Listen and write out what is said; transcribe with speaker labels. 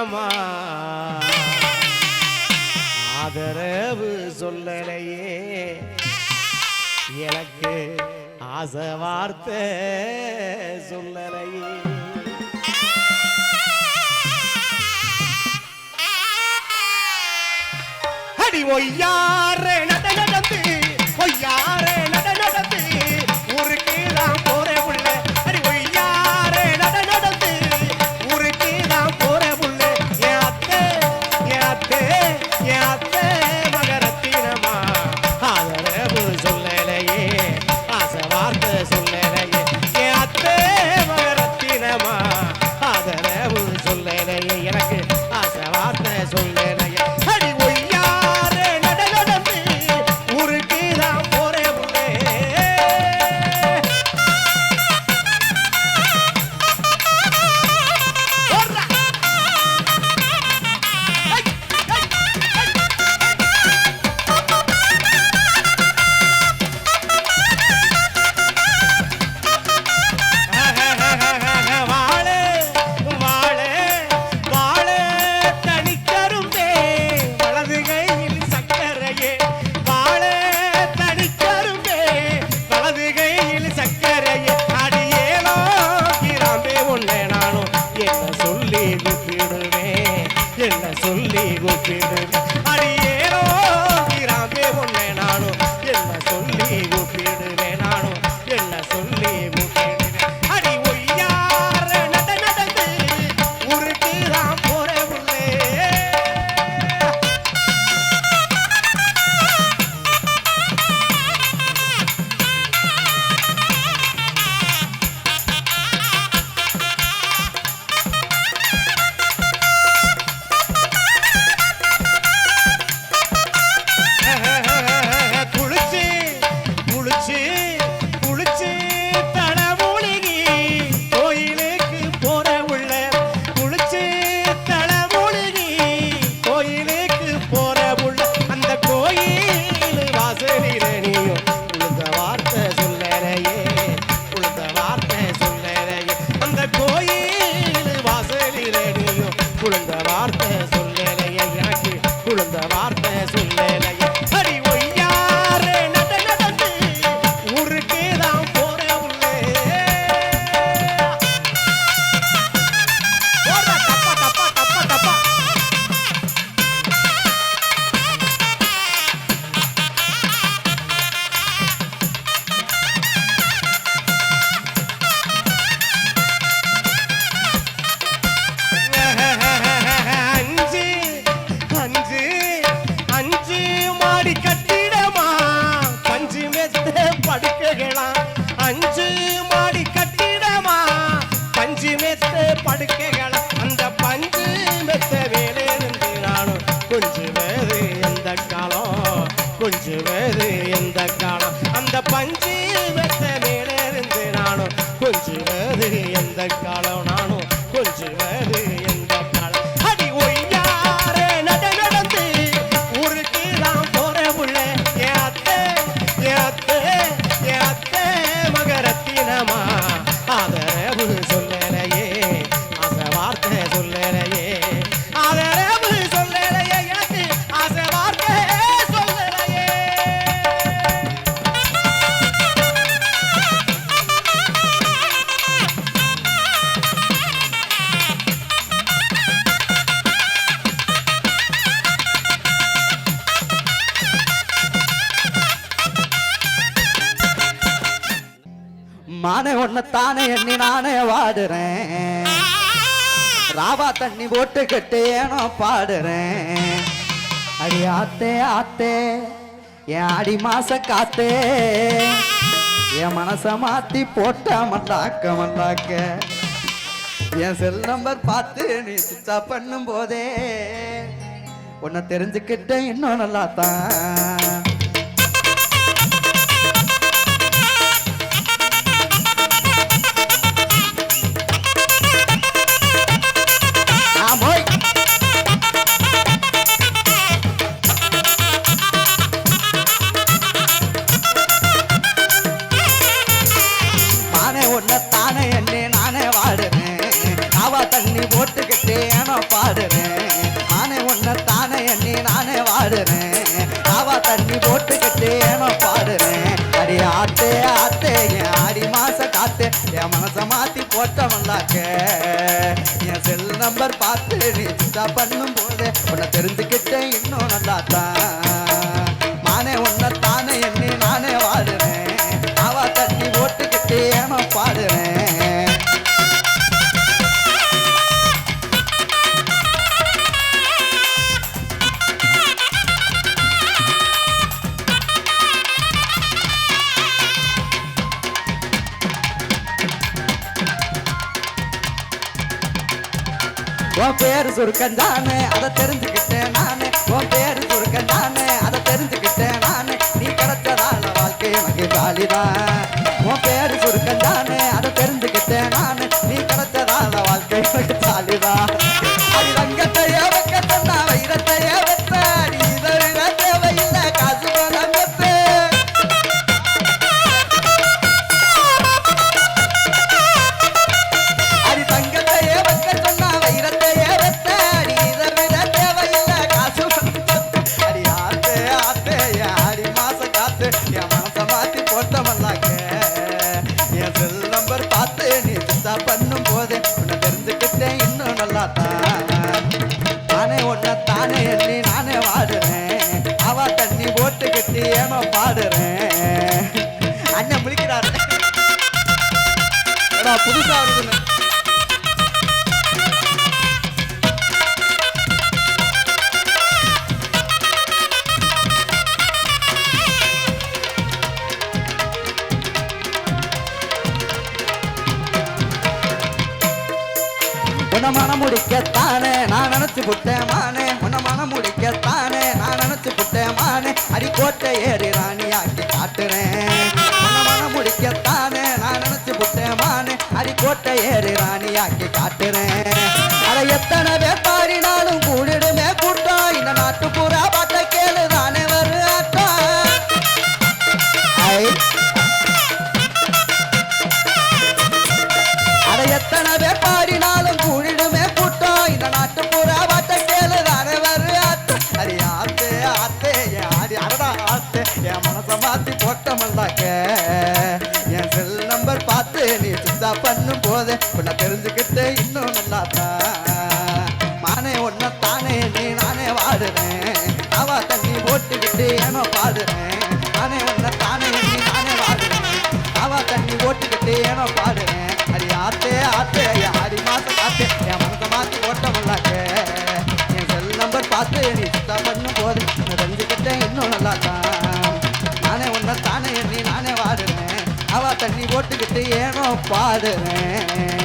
Speaker 1: அம்மா ஆதரவு சொல்லலையே. எனக்கு ஆசை வார்த்தை சொல்லலையே. அடி ஒய்யாரே. Thank you. சொல்ல கொஞ்சுவது எந்த காலம் அந்த பஞ்சு வெத்த மேலிருந்து நானும் கொஞ்சுவது எந்த காலம்
Speaker 2: மானே ஒன்னத்தானே எண்ணி நானே வாடுறேன். ராவா தண்ணி போட்டு கட்டு ஏனோ பாடுறேன். அடி ஆத்தே ஆத்தே என் அடி மாச காத்தே. என் மனச மாத்தி போட்ட மண்டாக்க மண்டாக்க. என் செல் நம்பர் பார்த்து நீ சுத்தா பண்ணும் போதே உன்னை தெரிஞ்சுக்கிட்டேன் இன்னும் நல்லா தான் வா தண்ணி போட்டுக்கிட்டே ஏனோ பாடுறேன். நானே உன்னை தானே எண்ணி நானே வாடுறேன். ஆவா தண்ணி போட்டுக்கிட்டே ஏனோ பாடுறேன். அடி ஆத்தே ஆத்தே என் ஆடி மாச காத்தே. என் மனசை மாத்தி போட்ட போட்டவன்லாக்க. என் செல் நம்பர் பார்த்து நீ சிந்தா பண்ணும் போதே உன்னை தெரிஞ்சுக்கிட்டேன் இன்னும் நல்லாத்தான். தான் மானே உன்னை பேரு சொருக்கஞ்சானு அதை தெரிஞ்சுக்க இருக்கா புதுசா இருக்குன்னு உன்ன மனம் முடிக்கத்தானே நான் நினைச்சு புட்டேன் மானே. உன்ன மனம் முடிக்கத்தானே நான் நினைச்சு புட்டேன் மானே. அடி கோட்டை ஏறின கோட்டை ஏறி ராணியாக்கி காட்டுறேன் அட எத்தனை வேப்பாரினாலும் கூடிடுமே கூட்டம் இந்த நாட்டுப்புறா பாட்டை கேளு தானே வருட்டம் அட எத்தனை வேப்பாரினாலும் கூடிடுமே கூட்டம் இந்த நாட்டு பூரா பாட்டை கேளு தானே வருட்டம் அரி ஆத்தே ஆத்தே ஆடி அரடா ஆத்தே என் மனசை மாத்தி போட்டமல்லாக்க. கேட்டு ஏனோ பாடுறேன்.